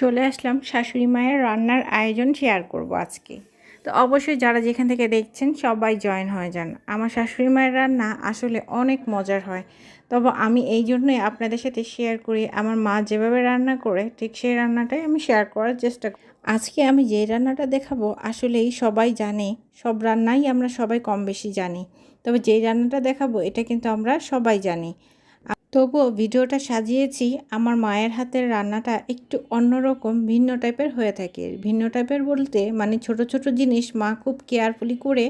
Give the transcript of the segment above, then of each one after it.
চলে আসলাম শাশুড়ি মায়ের রান্নার আয়োজন শেয়ার করব আজকে। তো অবশ্যই যারা যেখান থেকে দেখছেন সবাই জয়েন হয়ে যান। আমার শাশুড়ি মায়ের রান্না আসলে অনেক মজার হয়। তবে আমি এই জন্যই আপনাদের সাথে শেয়ার করি, আমার মা যেভাবে রান্না করে ঠিক সেই রান্নাটাই আমি শেয়ার করার চেষ্টা করি। আজকে আমি যে রান্নাটা দেখাবো আসলেই সবাই জানে, সব রান্নাই আমরা সবাই কম বেশি জানি। তবে যেই রান্নাটা দেখাবো এটা কিন্তু আমরা সবাই জানি। তবুও ভিডিওটা সাজিয়েছি, আমার মায়ের হাতের রান্নাটা একটু অন্যরকম, ভিন্ন টাইপের হয়ে থাকে। ভিন্ন টাইপের বলতে মানে ছোট ছোট জিনিস মা খুব কেয়ারফুলি করে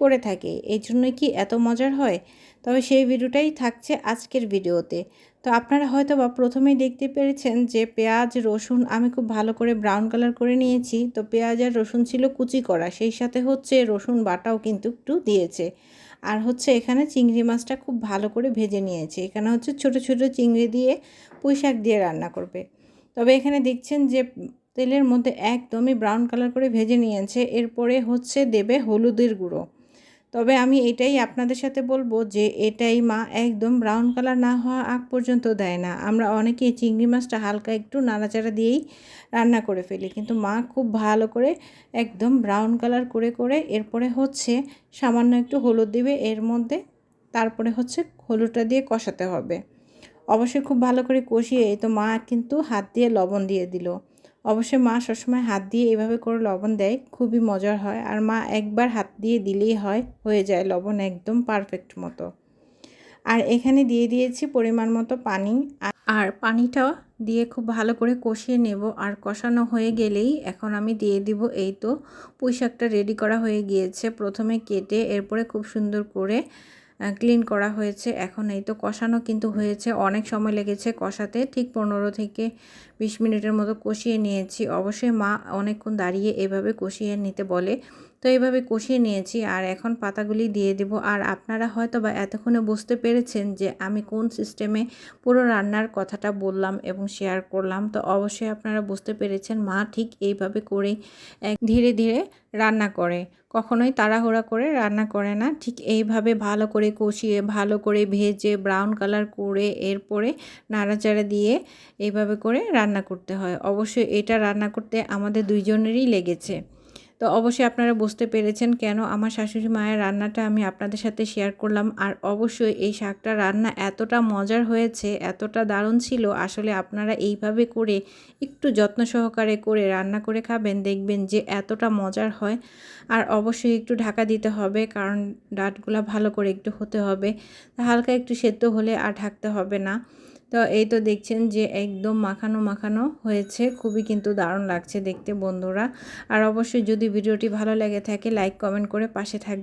করে থাকে। এই জন্য কি এত মজার হয়? তবে সেই ভিডিওটাই থাকছে আজকের ভিডিওতে। তো আপনারা হয়তো বা প্রথমেই দেখতে পেরেছেন যে পেঁয়াজ, রসুন আমি খুব ভালো করে ব্রাউন কালার করে নিয়েছি। তো পেঁয়াজ আর রসুন ছিল কুচি করা, সেই সাথে হচ্ছে রসুন বাটাও কিন্তু একটু দিয়েছে। আর হচ্ছে এখানে চিংড়ি মাছটা খুব ভালো করে ভেজে নিয়েছে। এখানে হচ্ছে ছোট ছোট চিংড়ি দিয়ে পুঁই শাক দিয়ে রান্না করবে। তবে এখানে দেখছেন যে তেলের মধ্যে একদমই ব্রাউন কালার করে ভেজে নিয়েছে। এরপরে হচ্ছে দেবে হলুদের গুঁড়ো। তবে আমি এটাই আপনাদের সাথে বলব যে এটাই মা একদম ব্রাউন কালার না হওয়া আগ পর্যন্ত দেয় না। আমরা অনেকেই চিংড়ি মাছটা হালকা একটু নাড়াচাড়া দিয়েই রান্না করে ফেলি। কিন্তু মা খুব ভালো করে একদম ব্রাউন কালার করে করে এরপরে হচ্ছে সামান্য একটু হলুদ দিবে, এর মধ্যে তারপরে হচ্ছে হলুদটা দিয়ে কষাতে হবে। অবশ্যই খুব ভালো করে কষিয়ে তো মা কিন্তু হাত দিয়ে লবণ দিয়ে দিল। অবশ্যই মা সবসময় হাত দিয়ে এভাবে করে লবণ দেয়, খুবই মজার হয়। আর মা একবার হাত দিয়ে দিলেই হয়, হয়ে যায় লবণ একদম পারফেক্ট মতো। আর এখানে দিয়ে দিয়েছি পরিমাণ মতো পানি। আর পানিটা দিয়ে খুব ভালো করে কষিয়ে নেব। আর কষানো হয়ে গেলেই এখন আমি দিয়ে দিব এই তো, পুঁই শাকটা রেডি করা হয়ে গিয়েছে। প্রথমে কেটে এরপরে খুব সুন্দর করে ক্লিন করা হয়েছে। এখন এই তো কষানো কিন্তু হয়েছে। অনেক সময় লেগেছে কষাতে। ঠিক পনেরো থেকে বিশ মিনিটের মতো কষিয়ে নিয়েছি। অবশ্যই মা অনেকক্ষণ দাঁড়িয়ে এভাবে কষিয়ে নিতে বলে। তো এইভাবে কষিয়ে নিয়েছি আর এখন পাতাগুলি দিয়ে দেব। আর আপনারা হয়তো বা এতক্ষণে বুঝতে পেরেছেন যে আমি কোন সিস্টেমে পুরো রান্নার কথাটা বললাম এবং শেয়ার করলাম। তো অবশ্যই আপনারা বুঝতে পেরেছেন মা ঠিক এইভাবে করেই ধীরে ধীরে রান্না করে। কখনোই তাড়াহুড়া করে রান্না করে না। ঠিক এইভাবে ভালো করে কষিয়ে, ভালো করে ভেজে ব্রাউন কালার করে এরপরে নাড়াচাড়া দিয়ে এইভাবে করে রান্না করতে হয়। অবশ্যই এটা রান্না করতে আমাদের দুইজনেরই লেগেছে। তো অবশ্যই আপনারা বুঝতে পেরেছেন কেন আমার শাশুড়ি মায়ের রান্নাটা আমি আপনাদের সাথে শেয়ার করলাম। আর অবশ্যই এই শাকটা রান্না এতটা মজার হয়েছে, এতটা দারুণ ছিল, আসলে আপনারা এইভাবে করে একটু যত্ন সহকারে করে রান্না করে খাবেন, দেখবেন যে এতটা মজার হয়। আর অবশ্যই একটু ঢাকা দিতে হবে, কারণ ডাটগুলা ভালো করে একটু হতে হবে। হালকা একটু সেদ্ধ হলে আর ঢাকতে হবে না। তো এই তো দেখছেন যে একদম মাখানো মাখানো হয়েছে। খুবই কিন্তু দারুণ লাগছে দেখতে বন্ধুরা। আর অবশ্যই যদি ভিডিওটি ভালো লেগে থাকে লাইক কমেন্ট করে পাশে থাকবে